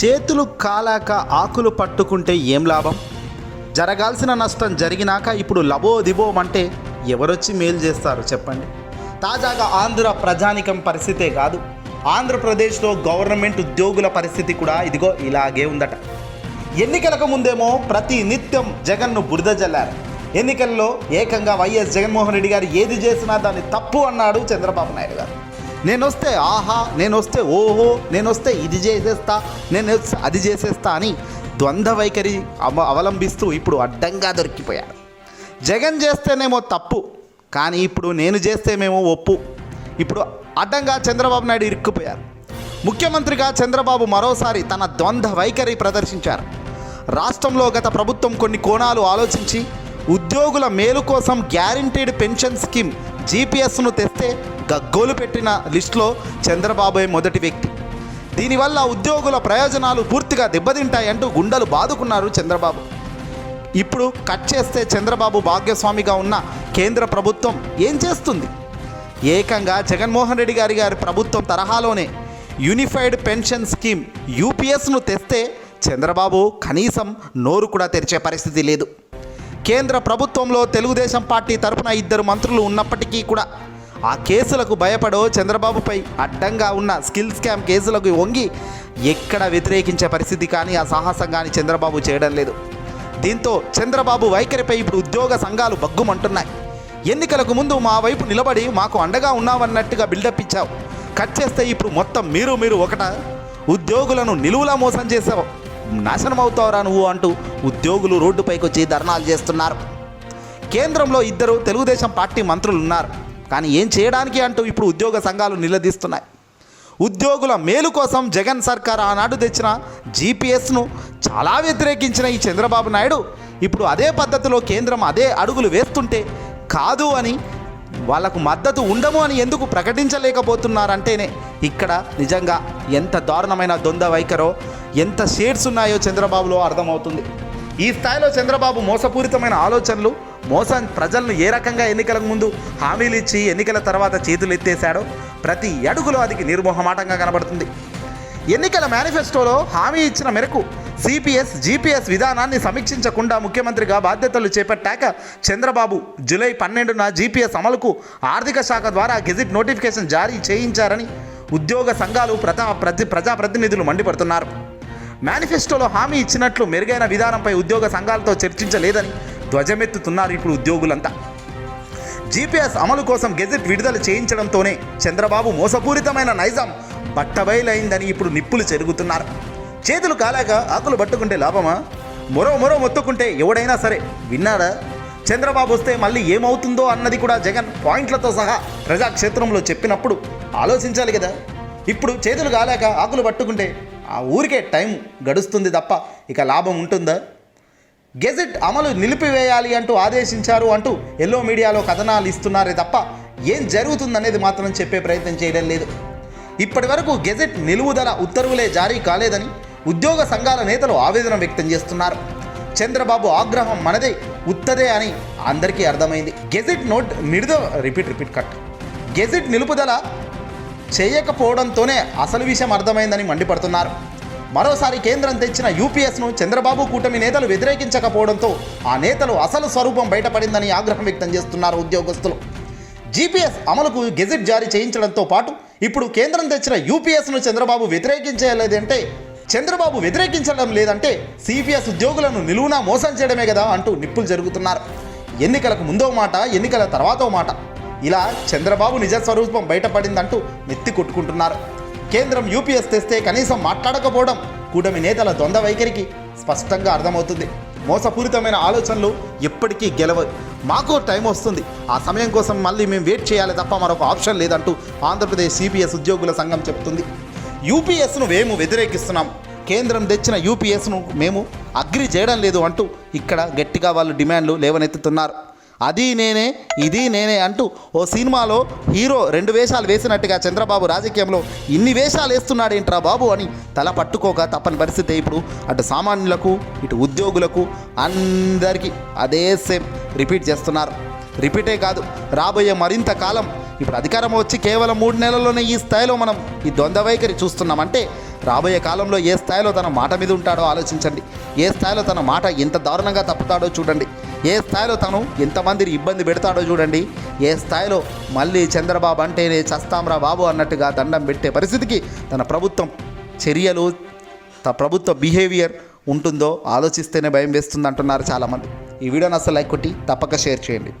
చేతులు కాలాక ఆకులు పట్టుకుంటే ఏం లాభం? జరగాల్సిన నష్టం జరిగినాక ఇప్పుడు లబో దిబోమంటే ఎవరొచ్చి మేలు చేస్తారు చెప్పండి. తాజాగా ఆంధ్ర ప్రజానికం పరిస్థితే కాదు. ఆంధ్రప్రదేశ్లో గవర్నమెంట్ ఉద్యోగుల పరిస్థితి కూడా ఇదిగో ఇలాగే ఉందట. ఎన్నికలకు ముందేమో ప్రతి నిత్యం జగన్ను బురద జల్లారు. ఎన్నికల్లో ఏకంగా వైఎస్ జగన్మోహన్ రెడ్డి గారు ఏది చేసినా దాన్ని తప్పు అన్నాడు చంద్రబాబు నాయుడు గారు. నేను వస్తే ఆహా నేను వస్తే ఓహో నేను వస్తే ఇది చేసేస్తా నేను అది చేసేస్తా అని ద్వంద్వ వైఖరి అవ అవలంబిస్తూ ఇప్పుడు అడ్డంగా దొరికిపోయాడు జగన్ చేస్తేనేమో తప్పు కానీ ఇప్పుడు నేను చేస్తేనేమో ఒప్పు. ఇప్పుడు అడ్డంగా చంద్రబాబు నాయుడు ఇరుక్కుపోయారు. ముఖ్యమంత్రిగా చంద్రబాబు మరోసారి తన ద్వంద్వ వైఖరి ప్రదర్శించారు. రాష్ట్రంలో గత ప్రభుత్వం కొన్ని కోణాలు ఆలోచించి ఉద్యోగుల మేలు కోసం గ్యారంటీడ్ పెన్షన్ స్కీమ్ జీపీఎస్ను తెస్తే గగ్గోలు పెట్టిన లిస్టులో చంద్రబాబే మొదటి వ్యక్తి. దీనివల్ల ఉద్యోగుల ప్రయోజనాలు పూర్తిగా దెబ్బతింటాయంటూ గుండెలు బాదుకున్నారు చంద్రబాబు. ఇప్పుడు కట్ చేస్తే చంద్రబాబు భాగ్యస్వామిగా ఉన్న కేంద్ర ప్రభుత్వం ఏం చేస్తుంది? ఏకంగా జగన్మోహన్ రెడ్డి గారి గారి ప్రభుత్వం తరహాలోనే యూనిఫైడ్ పెన్షన్ స్కీమ్ యూపీఎస్ను తెస్తే చంద్రబాబు కనీసం నోరు కూడా తెరిచే పరిస్థితి లేదు. కేంద్ర ప్రభుత్వంలో తెలుగుదేశం పార్టీ తరపున ఇద్దరు మంత్రులు ఉన్నప్పటికీ కూడా ఆ కేసులకు భయపడో చంద్రబాబుపై అడ్డంగా ఉన్న స్కిల్ స్కామ్ కేసులకు వంగి ఎక్కడ వ్యతిరేకించే పరిస్థితి కానీ ఆ సాహసం కానీ చంద్రబాబు చేయడం లేదు. దీంతో చంద్రబాబు వైఖరిపై ఇప్పుడు ఉద్యోగ సంఘాలు బగ్గుమంటున్నాయి ఎన్నికలకు ముందు మా వైపు నిలబడి మాకు అండగా ఉన్నావన్నట్టుగా బిల్డప్ ఇచ్చావు. కట్ చేస్తే ఇప్పుడు మొత్తం మీరు మీరు ఒకట. ఉద్యోగులను నిలువులా మోసం చేసావు. నాశనం అవుతావురా నువ్వు అంటూ ఉద్యోగులు రోడ్డుపైకి వచ్చి ధర్నాలు చేస్తున్నారు. కేంద్రంలో ఇద్దరు తెలుగుదేశం పార్టీ మంత్రులు ఉన్నారు కానీ ఏం చేయడానికి అంటూ ఇప్పుడు ఉద్యోగ సంఘాలు నిలదీస్తున్నాయి. ఉద్యోగుల మేలు కోసం జగన్ సర్కార్ ఆనాడు తెచ్చిన జీపీఎస్ను చాలా వ్యతిరేకించిన ఈ చంద్రబాబు నాయుడు. ఇప్పుడు అదే పద్ధతిలో కేంద్రం అదే అడుగులు వేస్తుంటే కాదు అని వాళ్ళకు మద్దతు ఉండము అని ఎందుకు ప్రకటించలేకపోతున్నారంటేనే ఇక్కడ నిజంగా ఎంత దారుణమైన దొంద వైఖరో ఎంత షేడ్స్ ఉన్నాయో చంద్రబాబులో అర్థమవుతుంది. ఈ స్థాయిలో చంద్రబాబు మోసపూరితమైన ఆలోచనలు మోసం ప్రజలను ఏ రకంగా ఎన్నికలకు ముందు హామీలు ఇచ్చి ఎన్నికల తర్వాత చేతులు ఎత్తేశాడో ప్రతి అడుగులో అది నిర్మోహమాటంగా కనబడుతుంది. ఎన్నికల మేనిఫెస్టోలో హామీ ఇచ్చిన మేరకు సిపిఎస్ జీపీఎస్ విధానాన్ని సమీక్షించకుండా ముఖ్యమంత్రిగా బాధ్యతలు చేపట్టాక చంద్రబాబు జూలై పన్నెండున జీపీఎస్ అమలుకు ఆర్థిక శాఖ ద్వారా గెజిట్ నోటిఫికేషన్ జారీ చేయించారని ఉద్యోగ సంఘాలు ప్రజా ప్రతి ప్రజాప్రతినిధులు మండిపడుతున్నారు. మేనిఫెస్టోలో హామీ ఇచ్చినట్లు మెరుగైన విధానంపై ఉద్యోగ సంఘాలతో చర్చించలేదని ధ్వజమెత్తుతున్నారు ఇప్పుడు ఉద్యోగులంతా. జీపీఎస్ అమలు కోసం గెజెట్ విడుదల చేయించడంతోనే చంద్రబాబు మోసపూరితమైన నైజాం బట్టబయలైందని ఇప్పుడు నిప్పులు చెరుగుతున్నారు. చేతులు కాలాక ఆకులు పట్టుకుంటే లాభమా? మరో మరో మొత్తుకుంటే ఎవడైనా సరే విన్నాడా? చంద్రబాబు వస్తే మళ్ళీ ఏమవుతుందో అన్నది కూడా జగన్ పాయింట్లతో సహా ప్రజాక్షేత్రంలో చెప్పినప్పుడు ఆలోచించాలి కదా. ఇప్పుడు చేతులు కాలాక ఆకులు పట్టుకుంటే ఆ ఊరికే టైం గడుస్తుంది తప్ప ఇక లాభం ఉంటుందా? గెజెట్ అమలు నిలిపివేయాలి అంటూ ఆదేశించారు అంటూ ఎల్లో మీడియాలో కథనాలు ఇస్తున్నారే తప్ప ఏం జరుగుతుందనేది మాత్రం చెప్పే ప్రయత్నం చేయడం లేదు. ఇప్పటి వరకు గెజెట్ నిలువుదల ఉత్తర్వులే జారీ కాలేదని ఉద్యోగ సంఘాల నేతలు ఆవేదన వ్యక్తం చేస్తున్నారు. చంద్రబాబు ఆగ్రహం మనదే ఉత్తదే అని అందరికీ అర్థమైంది. గెజెట్ నోట్ నిడుద రిపీట్ రిపీట్ కట్. గెజెట్ నిలుపుదల చేయకపోవడంతోనే అసలు విషయం అర్థమైందని మండిపడుతున్నారు. మరోసారి కేంద్రం తెచ్చిన యూపీఎస్ను చంద్రబాబు కూటమి నేతలు వ్యతిరేకించకపోవడంతో ఆ నేతలు అసలు స్వరూపం బయటపడిందని ఆగ్రహం వ్యక్తం చేస్తున్నారు ఉద్యోగస్తులు. జీపీఎస్ అమలుకు గెజిట్ జారీ చేయించడంతో పాటు ఇప్పుడు కేంద్రం తెచ్చిన యూపీఎస్ను చంద్రబాబు వ్యతిరేకించలేదంటే చంద్రబాబు వ్యతిరేకించడం లేదంటే సిపిఎస్ ఉద్యోగులను నిలువునా మోసం చేయడమే కదా అంటూ నిప్పులు జరుగుతున్నారు. ఎన్నికలకు ముందో మాట ఎన్నికల తర్వాతో మాట. ఇలా చంద్రబాబు నిజ స్వరూపం బయటపడిందంటూ నెత్తి కొట్టుకుంటున్నారు. కేంద్రం యూపీఎస్ తెస్తే కనీసం మాట్లాడకపోవడం కూటమి నేతల ద్వంద్వ వైఖరికి స్పష్టంగా అర్థమవుతుంది. మోసపూరితమైన ఆలోచనలు ఎప్పటికీ గెలవవు మాకు టైం వస్తుంది. ఆ సమయం కోసం మళ్ళీ మేము వెయిట్ చేయాలి తప్ప మరొక ఆప్షన్ లేదంటూ ఆంధ్రప్రదేశ్ సిపిఎస్ ఉద్యోగుల సంఘం చెప్తుంది. యూపీఎస్ను మేము వ్యతిరేకిస్తున్నాం. కేంద్రం తెచ్చిన యూపీఎస్ను మేము అగ్రి చేయడం లేదు అంటూ ఇక్కడ గట్టిగా వాళ్ళు డిమాండ్లు లేవనెత్తుతున్నారు. అది నేనే ఇది నేనే అంటూ ఓ సినిమాలో హీరో రెండు వేషాలు వేసినట్టుగా చంద్రబాబు రాజకీయంలో ఇన్ని వేషాలు వేస్తున్నాడేంట్రా బాబు అని తల పట్టుకోక తప్పని పరిస్థితి ఇప్పుడు అటు సామాన్యులకు ఇటు ఉద్యోగులకు అందరికీ అదే సేమ్ రిపీట్ చేస్తున్నారు. రిపీటే కాదు రాబోయే మరింత కాలం ఇప్పుడు అధికారం వచ్చి కేవలం మూడు నెలల్లోనే ఈ స్థాయిలో మనం ఈ ద్వంద్వ వైఖరి చూస్తున్నామంటే రాబోయే కాలంలో ఏ స్థాయిలో తన మాట మీద ఉంటాడో ఆలోచించండి. ఏ స్థాయిలో తన మాట ఎంత దారుణంగా తప్పుతాడో చూడండి. ఏ స్థాయిలో తను ఎంతమందిని ఇబ్బంది పెడతాడో చూడండి. ఏ స్థాయిలో మళ్ళీ చంద్రబాబు అంటేనే చస్తాంరా బాబు అన్నట్టుగా దండం పెట్టే పరిస్థితికి తన ప్రభుత్వం చర్యలు తన ప్రభుత్వ బిహేవియర్ ఉంటుందో ఆలోచిస్తేనే భయం వేస్తుంది అంటున్నారు చాలామంది. ఈ వీడియోని అసలు లైక్ కొట్టి తప్పక షేర్ చేయండి.